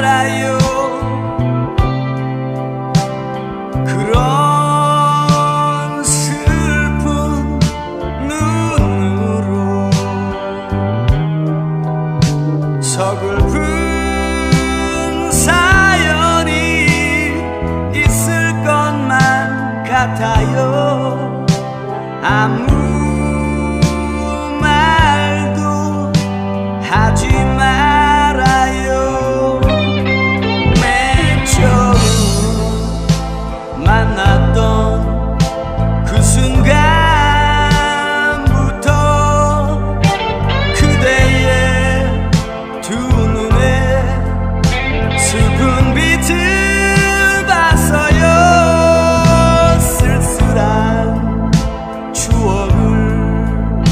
알아요. 그런 슬픈 눈으로 서글픈 사연이 있을 것만 같아요. 아무 만났던